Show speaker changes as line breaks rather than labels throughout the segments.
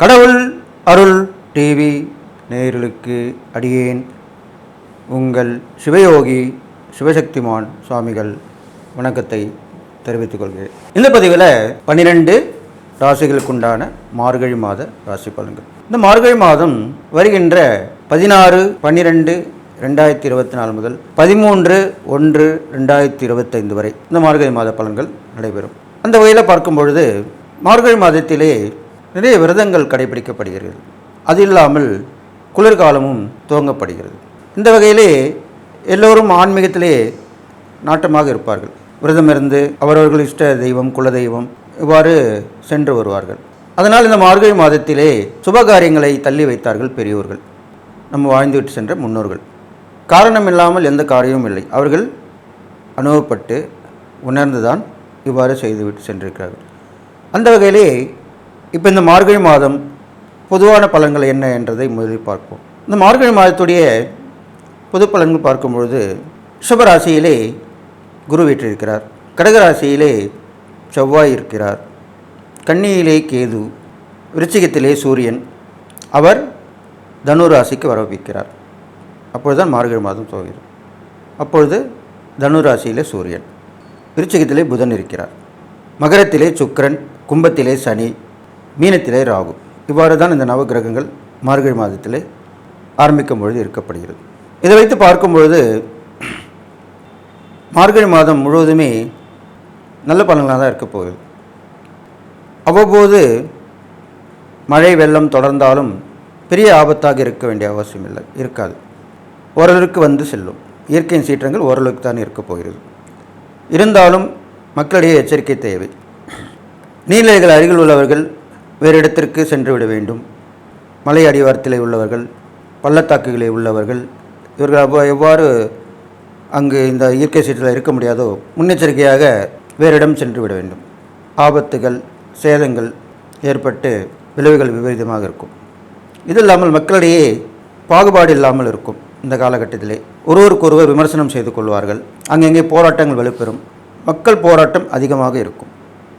கடவுள் அருள் டிவி நேயர்களுக்கு அடியேன் உங்கள் சிவயோகி சிவசக்திமான் சுவாமிகள் வணக்கத்தை தெரிவித்துக் கொள்கிறேன். இந்த பதிவில் பன்னிரெண்டு ராசிகளுக்குண்டான மார்கழி மாத ராசி பலன்கள். இந்த மார்கழி மாதம் வருகின்ற பதினாறு பன்னிரெண்டு ரெண்டாயிரத்தி இருபத்தி நாலு முதல் பதிமூன்று ஒன்று ரெண்டாயிரத்தி இருபத்தைந்து வரை இந்த மார்கழி மாத பலன்கள் நடைபெறும். அந்த வகையில் பார்க்கும் பொழுது மார்கழி மாதத்திலே நிறைய விரதங்கள் கடைபிடிக்கப்படுகிறது. அது இல்லாமல் குளிர்காலமும் துவங்கப்படுகிறது. இந்த வகையிலே எல்லோரும் ஆன்மீகத்திலே நாட்டமாக இருப்பார்கள். விரதம் இருந்து அவரவர்கள் இஷ்ட தெய்வம் குலதெய்வம் இவ்வாறு சென்று வருவார்கள். அதனால் இந்த மார்கழி மாதத்திலே சுபகாரியங்களை தள்ளி வைத்தார்கள் பெரியோர்கள். நம்ம வாழ்ந்துவிட்டு சென்ற முன்னோர்கள். காரணம் இல்லாமல் எந்த காரியமும் இல்லை. அவர்கள் அனுபவப்பட்டு உணர்ந்துதான் இவ்வாறு செய்துவிட்டு சென்றிருக்கிறார்கள். அந்த வகையிலே இப்போ இந்த மார்கழி மாதம் பொதுவான பலன்கள் என்ன என்றதை முதலில் பார்ப்போம். இந்த மார்கழி மாதத்துடைய பொது பலன்கள் பார்க்கும்பொழுது ரிஷபராசியிலே குரு வீற்றிருக்கிறார். கடகராசியிலே செவ்வாய் இருக்கிறார். கன்னியிலே கேது விருச்சிகத்திலே சூரியன். அவர் தனுராசிக்கு வரவிக்கிறார் அப்பொழுதுதான் மார்கழி மாதம் துவங்கிறது அப்பொழுது தனுராசியிலே சூரியன். விருச்சிகத்திலே புதன் இருக்கிறார். மகரத்திலே சுக்கரன் கும்பத்திலே சனி. மீனத்திலே ராகு. இவ்வாறு தான் இந்த நவகிரகங்கள் மார்கழி மாதத்திலே ஆரம்பிக்கும் பொழுது இருக்கப்படுகிறது. இதை வைத்து பார்க்கும் பொழுது மார்கழி மாதம் முழுவதுமே நல்ல பலன்களாக தான் இருக்க போகுது. அவ்வப்போது மழை வெள்ளம் தொடர்ந்தாலும் பெரிய ஆபத்தாக இருக்க வேண்டிய அவசியம் இல்லை இருக்காது. ஓரளவுக்கு வந்து செல்லும். இயற்கையின் சீற்றங்கள் ஓரளவுக்கு தான் இருக்கப் போகிறது. இருந்தாலும் மக்களிடையே எச்சரிக்கை தேவை. நீர்நிலைகள் அருகில் உள்ளவர்கள் வேறு இடத்திற்கு சென்று விட வேண்டும். மலை அடிவாரத்திலே உள்ளவர்கள் பள்ளத்தாக்குகளில் உள்ளவர்கள் இவர்கள் அவ்வா எவ்வாறு அங்கு இந்த இயற்கை சீற்றில் இருக்க முடியாதோ முன்னெச்சரிக்கையாக வேறு இடம் சென்று விட வேண்டும். ஆபத்துகள் சேதங்கள் ஏற்பட்டு விளைவுகள் விபரீதமாக இருக்கும். இது இல்லாமல் மக்களிடையே பாகுபாடு இல்லாமல் இருக்கும் இந்த காலகட்டத்திலே. ஒருவருக்கொருவர் விமர்சனம் செய்து கொள்வார்கள். அங்கங்கே போராட்டங்கள் வலுப்பெறும். மக்கள் போராட்டம் அதிகமாக இருக்கும்.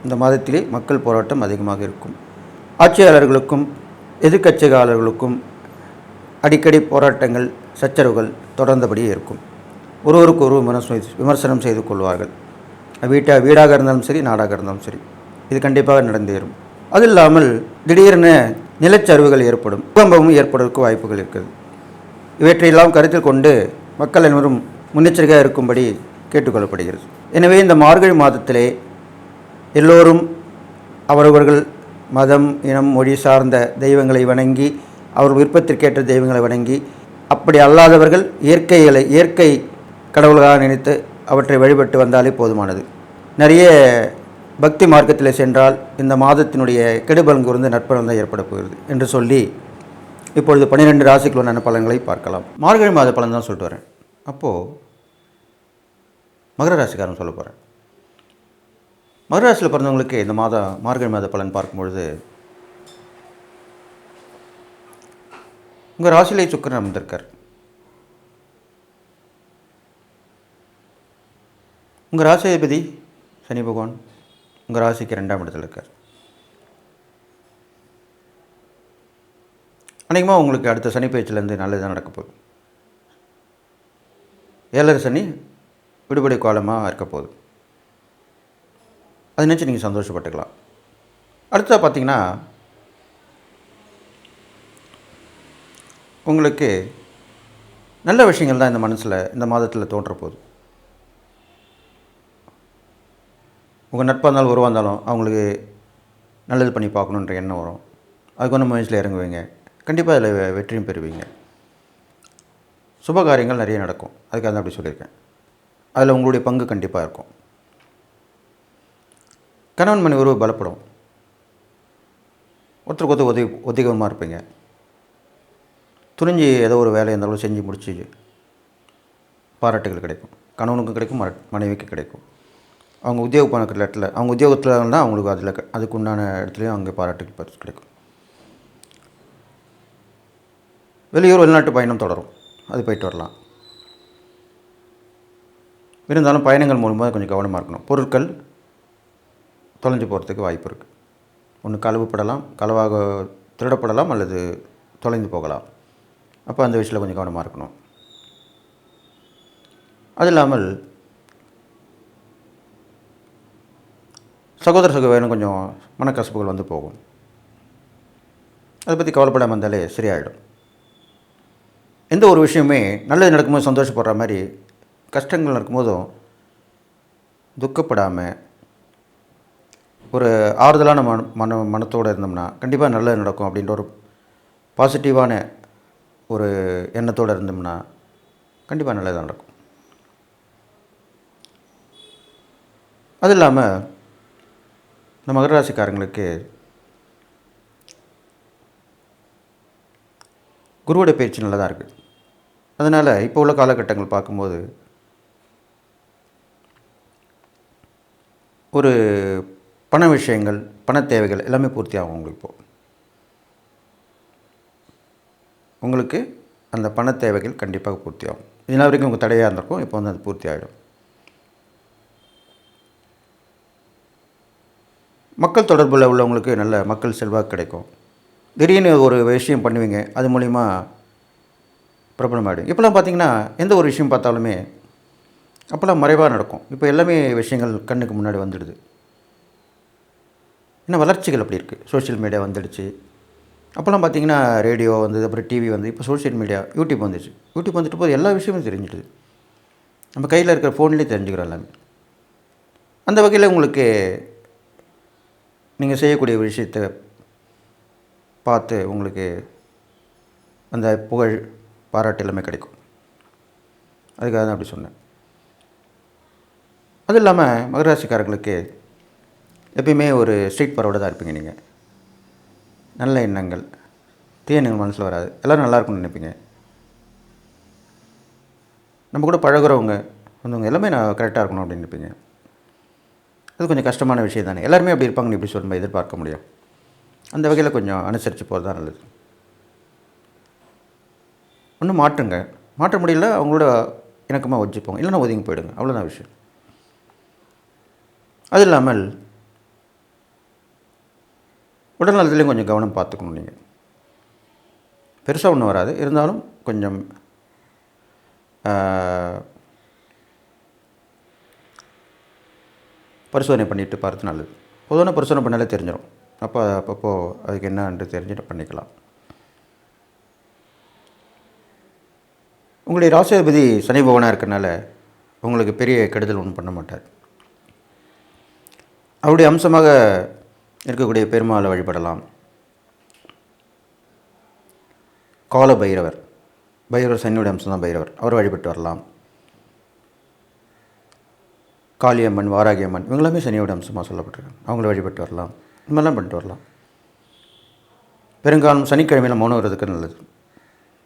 இந்த மாதத்திலே மக்கள் போராட்டம் அதிகமாக இருக்கும். ஆட்சியாளர்களுக்கும் எதிர்க்கட்சியாளர்களுக்கும் அடிக்கடி போராட்டங்கள் சச்சரவுகள் தொடர்ந்தபடியே இருக்கும். ஒருவருக்கு ஒரு விமர்சனம் விமர்சனம் செய்து கொள்வார்கள். வீட்டா வீடாக இருந்தாலும் சரி நாடாக இருந்தாலும் சரி இது கண்டிப்பாக நடந்தேறும் அது இல்லாமல் திடீரென நிலச்சரிவுகள் ஏற்படும் பூகம்பமும் ஏற்படுவதற்கு வாய்ப்புகள் இருக்குது. இவற்றையெல்லாம் கருத்தில் கொண்டு மக்கள் அனைவரும் முன்னெச்சரிக்கையாக இருக்கும்படி கேட்டுக்கொள்ளப்படுகிறது. எனவே இந்த மார்கழி மாதத்திலே எல்லோரும் அவரவர்கள் மதம் இனம் மொழி சார்ந்த தெய்வங்களை வணங்கி அவர் விருப்பத்திற்கேற்ற தெய்வங்களை வணங்கி அப்படி அல்லாதவர்கள் இயற்கைகளை இயற்கை கடவுள்களாக நினைத்து அவற்றை வழிபட்டு வந்தாலே போதுமானது. நிறைய பக்தி மார்க்கத்தில் சென்றால் இந்த மாதத்தினுடைய கெடுபலன் கூர்ந்து நற்பலன் தான் ஏற்பட போகிறது என்று சொல்லி இப்பொழுது பன்னிரெண்டு ராசிக்குள்ளான பலன்களை பார்க்கலாம். மார்கழி மாத பலன் தான் சொல்லிட்டு வரேன். அப்போது மகர ராசிக்காரன் சொல்ல போகிறேன் மதுராசியில் பிறந்தவங்களுக்கு இந்த மாதம் மார்கழி மாத பலன் பார்க்கும்பொழுது உங்கள் ராசியிலே சுக்கரன் அமர்ந்திருக்கார். உங்கள் ராசிபதி சனி பகவான் உங்கள் ராசிக்கு ரெண்டாம் இடத்துல இருக்கார். அநேகமாக உங்களுக்கு அடுத்த சனி பயிற்சியிலேருந்து நல்லது நடக்க போகுது. ஏழரை சனி விடுபடை காலமாக இருக்க போகுது. அதை நினச்சி நீங்கள் சந்தோஷப்பட்டுக்கலாம். அடுத்ததாக பார்த்தீங்கன்னா உங்களுக்கு நல்ல விஷயங்கள் தான் இந்த மனசில் இந்த மாதத்தில் தோன்ற போகுது. உங்கள் நட்பாக இருந்தாலும் உருவாக இருந்தாலும் அவங்களுக்கு நல்லது பண்ணி பார்க்கணுன்ற எண்ணம் வரும். அதுக்கு ஒன்று முயற்சியில் இறங்குவீங்க. கண்டிப்பாக அதில் வெற்றியும் பெறுவீங்க. சுபகாரியங்கள் நிறைய நடக்கும். அதுக்காக தான் அப்படி சொல்லியிருக்கேன். அதில் உங்களுடைய பங்கு கண்டிப்பாக இருக்கும். கணவன் மணி உறவு பலப்படும். ஒருத்தருக்கு ஒருத்தர் உதவி உதவிகரமாக இருப்பீங்க. துணிஞ்சு ஏதோ ஒரு வேலை இருந்தாலும் செஞ்சு முடிச்சு பாராட்டுகள் கிடைக்கும். கணவனுக்கும் கிடைக்கும் மர- மனைவிக்கு கிடைக்கும். அவங்க உத்தியோக பண்ண இடத்துல அவங்க உத்தியோகத்தில் இருந்தால் அவங்களுக்கு அதில் அதுக்கு உண்டான இடத்துலையும் அங்கே பாராட்டுகள் பரிசு கிடைக்கும். வெளியூர் வெளிநாட்டு பயணம் தொடரும். அது போயிட்டு வரலாம். இருந்தாலும் பயணங்கள் மூலமாக கொஞ்சம் கவனமாக இருக்கணும். பொருட்கள் தொலைஞ்சு போகிறதுக்கு வாய்ப்பு இருக்குது ஒன்று களவுப்படலாம் களவாக திருடப்படலாம் அல்லது தொலைந்து போகலாம். அப்போ அந்த விஷயத்தில் கொஞ்சம் கவனமாக இருக்கணும். அது இல்லாமல் சகோதர சகோதரனும் கொஞ்சம் மனக்கசப்புகள் வந்து போகும். அதை பற்றி கவலைப்படாமல் இருந்தாலே சரியாயிடும். எந்த ஒரு விஷயமே நல்லது நடக்கும்போது சந்தோஷப்படுற மாதிரி கஷ்டங்கள் நடக்கும்போதும் துக்கப்படாமல் ஒரு ஆறுதலான மன மன மனத்தோடு இருந்தோம்னா கண்டிப்பாக நல்லது நடக்கும் அப்படின்ற ஒரு பாசிட்டிவான ஒரு எண்ணத்தோடு இருந்தோம்னா கண்டிப்பாக நல்லது நடக்கும். அது இல்லாமல் இந்த மகர ராசிக்காரங்களுக்கு குருவோட பயிற்சி நல்லதாக இருக்குது. அதனால் இப்போ உள்ள காலகட்டங்கள் பார்க்கும்போது ஒரு பண விஷயங்கள் பண தேவைகள் எல்லாமே பூர்த்தி ஆகும் உங்களுக்கு இப்போ. உங்களுக்கு அந்த பண தேவைகள் கண்டிப்பாக பூர்த்தி ஆகும் இதனால் வரைக்கும் உங்கள் தடையாக இருந்திருக்கும் இப்போ வந்து அது பூர்த்தி ஆகிடும் மக்கள் தொடர்பில் உள்ளவங்களுக்கு நல்ல மக்கள் செல்வாக்கு கிடைக்கும். திடீர்னு ஒரு விஷயம் பண்ணுவீங்க அது மூலிமா பிரபலமாகிடும் இப்போலாம் பார்த்தீங்கன்னா எந்த ஒரு விஷயம் பார்த்தாலுமே அப்போல்லாம் மறைவாக நடக்கும். இப்போ எல்லாமே விஷயங்கள் கண்ணுக்கு முன்னாடி வந்துடுது. ஏன்னா வளர்ச்சிகள் அப்படி இருக்குது சோஷியல் மீடியா வந்துடுச்சு. அப்போல்லாம் பார்த்தீங்கன்னா ரேடியோ வந்தது அப்புறம் டிவி வந்து இப்போ சோஷியல் மீடியா யூடியூப் வந்துச்சு யூடியூப் வந்துட்டு போது எல்லா விஷயமும் தெரிஞ்சிடுது. நம்ம கையில் இருக்கிற ஃபோன்லேயே தெரிஞ்சுக்கிறோம் எல்லாமே. அந்த வகையில் உங்களுக்கு நீங்கள் செய்யக்கூடிய விஷயத்தை பார்த்து உங்களுக்கு அந்த புகழ் பாராட்டு எல்லாமே கிடைக்கும். அதுக்காக தான் அப்படி சொன்னேன். அது இல்லாமல் மகராசிக்காரங்களுக்கு எப்பயுமே ஒரு ஸ்ட்ரீட் பரவோட தான் இருப்பீங்க நீங்கள் நல்ல எண்ணங்கள். தீய எண்ணங்கள் மனசில் வராது. எல்லோரும் நல்லாயிருக்கும்னு நினைப்பீங்க. நம்ம கூட பழகுறவங்க வந்தவங்க எல்லாமே நான் கரெக்டாக இருக்கணும் அப்படின்னு நினைப்பீங்க. அது கொஞ்சம் கஷ்டமான விஷயம் தானே. எல்லாருமே அப்படி இருப்பாங்கன்னு எப்படி சொல்லும்போது எதிர்பார்க்க முடியும். அந்த வகையில் கொஞ்சம் அனுசரித்து போகிறது தான் நல்லது. ஒன்றும் மாற்றுங்க. மாற்ற முடியல அவங்களோட இணக்கமாக வச்சுப்போங்க இல்லைன்னா ஒதுங்கி போயிடுங்க. அவ்வளோதான் விஷயம். அது இல்லாமல் உடல் நலத்துலேயும் கொஞ்சம் கவனம் பார்த்துக்கணும் நீங்கள் பெருசாக ஒன்றும் வராது. இருந்தாலும் கொஞ்சம் பரிசோதனை பண்ணிட்டு பார்த்து நல்லது. பொதுவான பரிசோதனை பண்ணாலே தெரிஞ்சிடும் அப்போ அப்பப்போ அதுக்கு என்னன்று தெரிஞ்சுட்டு பண்ணிக்கலாம். உங்களுடைய ராசியாதிபதி சனி பவனாக இருக்கறனால உங்களுக்கு பெரிய கெடுதல் ஒன்றும் பண்ண மாட்டார். அவருடைய அம்சமாக இருக்கக்கூடிய பெருமாளை வழிபடலாம். கால பைரவர் பைரவர் சன்னியுடைய அம்சம் தான் பைரவர். அவர் வழிபட்டு வரலாம். காளியம்மன் வாராகியம்மன் இவங்களுமே சனியோட அம்சமாக சொல்லப்பட்டிருக்காங்க. அவங்கள வழிபட்டு வரலாம். இந்த மாதிரிலாம் பண்ணிட்டு வரலாம். பெருங்காலம் சனிக்கிழமையில் மௌனம் வர்றதுக்கு நல்லது.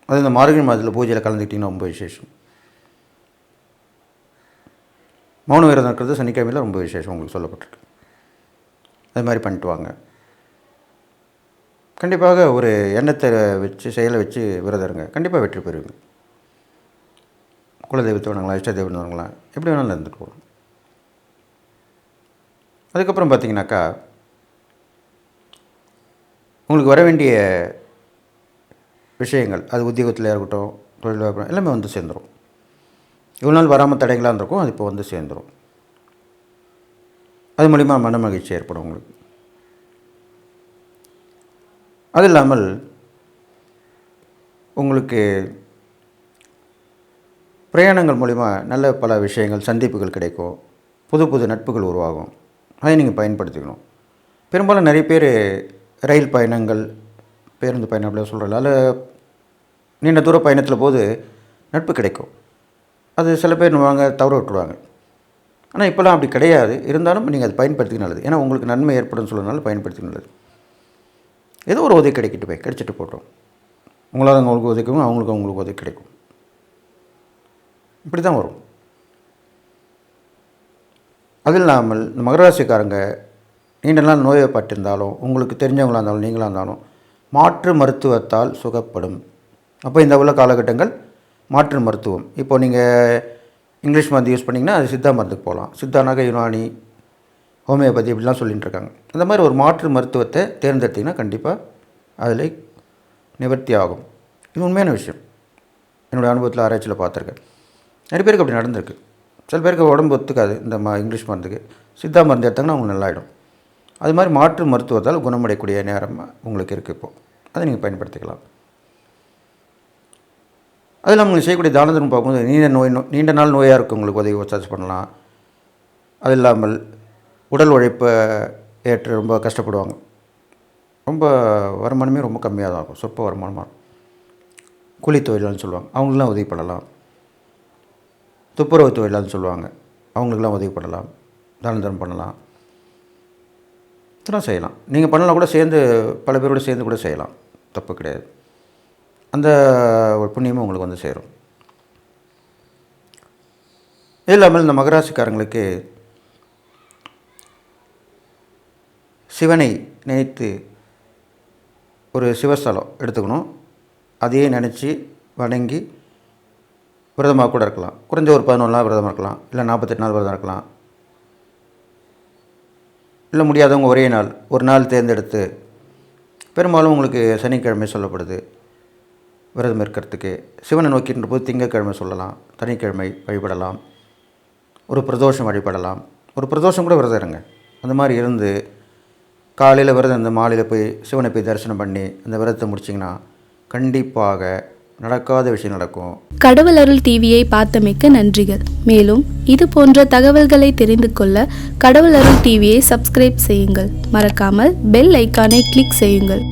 அது இந்த மார்கழி மாதத்தில் பூஜையில் கலந்துக்கிட்டிங்கன்னா ரொம்ப விசேஷம். மௌன விரதம் இருக்கிறது சனிக்கிழமையில் ரொம்ப விசேஷம் உங்களுக்கு சொல்லப்பட்டிருக்கு. அது மாதிரி பண்ணிட்டு வாங்க கண்டிப்பாக ஒரு எண்ணத்தை வச்சு செயலை வச்சு விரதம் இருங்க. கண்டிப்பாக வெற்றி பெறுவீங்க. குலதெய்வத்தோடங்களா இஷ்ட தெய்வத்தோடங்களா எப்படி வேணாலும் இருந்துட்டு போகலாம் அதுக்கப்புறம் பார்த்தீங்கன்னாக்கா உங்களுக்கு வர வேண்டிய விஷயங்கள் அது உத்தியோகத்தில் இருக்கட்டும் தொழில் எல்லாமே வந்து சேர்ந்துடும் இவ்வளோ நாள் வராமல் தடைகளாக இருந்திருக்கும் அது இப்போ வந்து சேர்ந்துடும் அது மூலிமா மன மகிழ்ச்சி ஏற்படும் உங்களுக்கு. அது இல்லாமல் உங்களுக்கு பிரயாணங்கள் மூலிமா நல்ல பல விஷயங்கள் சந்திப்புகள் கிடைக்கும். புது புது நட்புகள் உருவாகும். அதை நீங்கள் பயன்படுத்திக்கணும். பெரும்பாலும் நிறைய பேர் ரயில் பயணங்கள் பேருந்து பயணம் அப்படின்னு சொல்கிறல அதில் நீண்ட தூர பயணத்தில் போது நட்பு கிடைக்கும். அது சில பேர் வாங்க தவற விட்டுருவாங்க. ஆனால் இப்போலாம் அப்படி கிடையாது. இருந்தாலும் நீங்கள் அதை பயன்படுத்திக்க நல்லது. ஏன்னா உங்களுக்கு நன்மை ஏற்படும் சொல்கிறதுனால பயன்படுத்திக்க நல்லது. ஏதோ ஒரு உதவி கிடைக்கிட்டு போய் கிடைச்சிட்டு போட்டோம். உங்களால் அவங்களுக்கு உதவிக்கும் அவங்களுக்கு அவங்களுக்கு உதவி கிடைக்கும். இப்படி தான் வரும். அது இல்லாமல் இந்த மகராசிக்காரங்க நீண்ட நாள் நோயப்பட்டிருந்தாலும் உங்களுக்கு தெரிஞ்சவங்களாக இருந்தாலும் நீங்களாக இருந்தாலும் மாற்று மருத்துவத்தால் சுகப்படும். அப்போ இந்த உள்ள காலகட்டங்கள் மாற்று மருத்துவம். இப்போ நீங்கள் இங்கிலீஷ் மருந்து யூஸ் பண்ணிங்கன்னா அது சித்தா மருந்துக்கு போகலாம். சித்தானாக யுனானி ஹோமியோபதி இப்படிலாம் சொல்லிகிட்டு இருக்காங்க அந்த மாதிரி ஒரு மாற்று மருத்துவத்தை தேர்ந்தெடுத்தீங்கன்னா கண்டிப்பாக அதில் நிவர்த்தி ஆகும். இது உண்மையான விஷயம். என்னுடைய அனுபவத்தில் ஆராய்ச்சியில் பார்த்துருக்கேன். நிறைய பேருக்கு அப்படி நடந்திருக்கு. சில பேருக்கு உடம்பு ஒத்துக்காது இந்த ம இங்கிலீஷ் மருந்துக்கு. சித்தா மருந்து எடுத்தாங்கன்னா அவங்க நல்லாயிடும். அது மாதிரி மாற்று மருத்துவத்தால் குணமடையக்கூடிய நேரம் உங்களுக்கு இருக்குது இப்போது அதை நீங்கள் பயன்படுத்திக்கலாம். அதில் இல்லாமல் செய்யக்கூடிய தான தர்மம் பார்க்கும்போது நீண்ட நோய் நீண்ட நாள் நோயாக இருக்கும் உங்களுக்கு உதவி சர்ச் பண்ணலாம். அது இல்லாமல் உடல் உழைப்பை ஏற்று ரொம்ப கஷ்டப்படுவாங்க. ரொம்ப வருமானமே ரொம்ப கம்மியாக தான் இருக்கும். சொற்ப வருமானமாக இருக்கும். கூலி தொழிலாளர்னு சொல்லுவாங்க. அவங்களுக்குலாம் உதவி பண்ணலாம். துப்புரவு தொழிலாளர்னு சொல்லுவாங்க. அவங்களுக்கெல்லாம் உதவி பண்ணலாம். தான தர்மம் பண்ணலாம். இதெல்லாம் செய்யலாம். நீங்கள் பண்ணலாம் கூட சேர்ந்து பல பேரோட சேர்ந்து கூட செய்யலாம். தப்பு கிடையாது. அந்த ஒரு புண்ணியமும் உங்களுக்கு வந்து சேரும். இது இல்லாமல் இந்த மகராசிக்காரங்களுக்கு சிவனை நினைத்து ஒரு சிவஸ்தலம் எடுத்துக்கணும். அதையே நினச்சி வணங்கி விரதமாக கூட இருக்கலாம். குறைஞ்ச ஒரு பதினொன்று நாள் விரதம் இருக்கலாம். இல்லை நாற்பத்தெட்டு நாள் விரதம் இருக்கலாம். இல்லை முடியாதவங்க ஒரே நாள். ஒரு நாள் தேர்ந்தெடுத்து பெரும்பாலும் உங்களுக்கு சனிக்கிழமை சொல்லப்படுது. விரதம் இருக்கிறதுக்கு சிவனை நோக்கின்ற போது திங்கக்கிழமை சொல்லலாம் தனிக்கிழமை வழிபடலாம் ஒரு பிரதோஷம் வழிபடலாம். ஒரு பிரதோஷம் கூட விரதம் இருங்க. அந்த மாதிரி இருந்து காலையில் விரதம் இருந்து மாலையில் போய் சிவனை போய் தரிசனம் பண்ணி அந்த விரதத்தை முடிச்சிங்கன்னா கண்டிப்பாக நடக்காத விஷயம் நடக்கும்.
கடவுள் அருள் டிவியை பார்த்தமைக்க நன்றிகள். மேலும் இது போன்ற தகவல்களை தெரிந்து கொள்ள கடவுள் அருள் டிவியை சப்ஸ்கிரைப் செய்யுங்கள். மறக்காமல் பெல் ஐக்கானை கிளிக் செய்யுங்கள்.